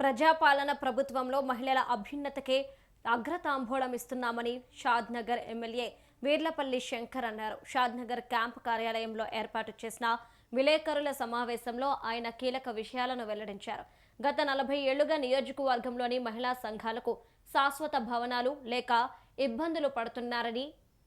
ప్రజాపాలన ప్రభుత్వంలో మహిళల అభ్యున్నతకే అగ్రతాంబూలం ఇస్తున్నామని షాద్ నగర్ ఎమ్మెల్యే వీర్లపల్లి శంకర్ అన్నారు. షాద్ నగర్ క్యాంపు కార్యాలయంలో ఏర్పాటు చేసిన విలేకరుల సమావేశంలో ఆయన కీలక విషయాలను వెల్లడించారు. గత నలభై ఏళ్ళుగా నియోజకవర్గంలోని మహిళా సంఘాలకు శాశ్వత భవనాలు లేక ఇబ్బందులు పడుతున్నారని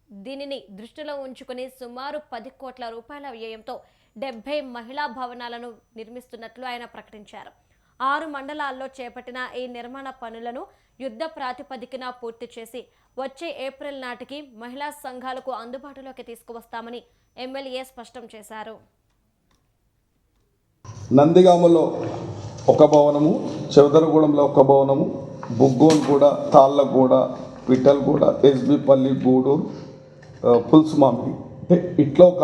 దీనిని దృష్టిలో ఉంచుకుని సుమారు పది కోట్ల రూపాయల వ్యయంతో డెబ్బై మహిళా భవనాలను నిర్మిస్తున్నట్లు ఆయన ప్రకటించారు. ఆరు మండలాల్లో చేపట్టిన ఈ నిర్మాణ పనులను యుద్ధ ప్రాతిపదికన పూర్తి చేసి వచ్చే ఏప్రిల్ నాటికి మహిళా సంఘాలకు అందుబాటులోకి తీసుకువస్తామని ఎమ్మెల్యే స్పష్టం చేశారు. నందిగామలో ఒక భవనము చౌదరగూడెంలో ఒక భవనము బుగ్గోన్ కూడా తాళ్ళగూడ విఠల్గూడ ఎస్బిపల్లి గూడూరు ఆ, అంటే ఇట్లా ఒక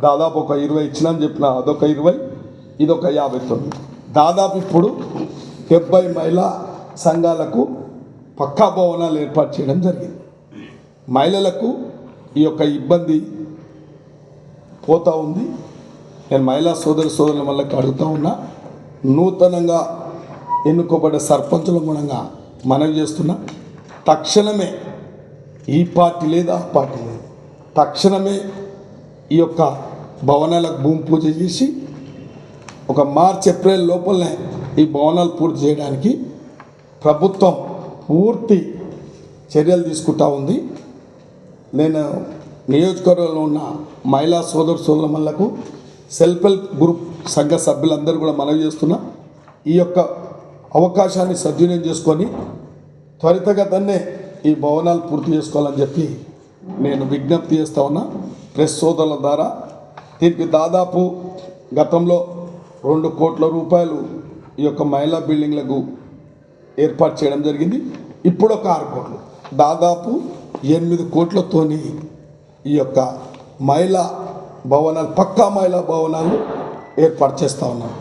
దాదాపు ఒక ఇరవై ఇచ్చినని చెప్పిన అదొక ఇరవై ఇదొక యాభై తొమ్మిది. దాదాపు ఇప్పుడు డెబ్బై మహిళా సంఘాలకు పక్కా భవనాలు ఏర్పాటు చేయడం జరిగింది. మహిళలకు ఈ యొక్క ఇబ్బంది పోతూ ఉంది. నేను మహిళా సోదర సోదరుల వల్లకి అడుగుతూ ఉన్నా నూతనంగా ఎన్నుకోబడ్డ సర్పంచుల మూలంగా మనవి చేస్తున్నా తక్షణమే ఈ పార్టీ లేదా ఆ పార్టీ లేదు. తక్షణమే ఈ యొక్క భవనాలకు భూమి పూజ చేసి ఒక మార్చ్ ఏప్రిల్ లోపలనే ఈ భవనాలు పూర్తి చేయడానికి ప్రభుత్వం పూర్తి చర్యలు తీసుకుంటా ఉంది. నేను నియోజకవర్గంలో ఉన్న మహిళా సోదరు సోదరులకు సెల్ఫ్ హెల్ప్ గ్రూప్ సంఘ సభ్యులందరూ కూడా మనవి చేస్తున్నా. ఈ యొక్క అవకాశాన్ని సద్వినియోగం చేసుకొని త్వరితగతనే ఈ భవనాలు పూర్తి చేసుకోవాలని చెప్పి నేను విజ్ఞప్తి చేస్తా ఉన్నా. ప్రెస్ సోదరుల ద్వారా. దీనికి దాదాపు గతంలో రెండు కోట్ల రూపాయలు ఈ యొక్క మహిళా బిల్డింగ్లకు ఏర్పాటు చేయడం జరిగింది. ఇప్పుడు ఒక ఆరు కోట్లు. దాదాపు ఎనిమిది కోట్లతోని ఈ యొక్క మహిళా భవనాలు పక్కా మహిళా భవనాలు ఏర్పాటు చేస్తూ ఉన్నాం.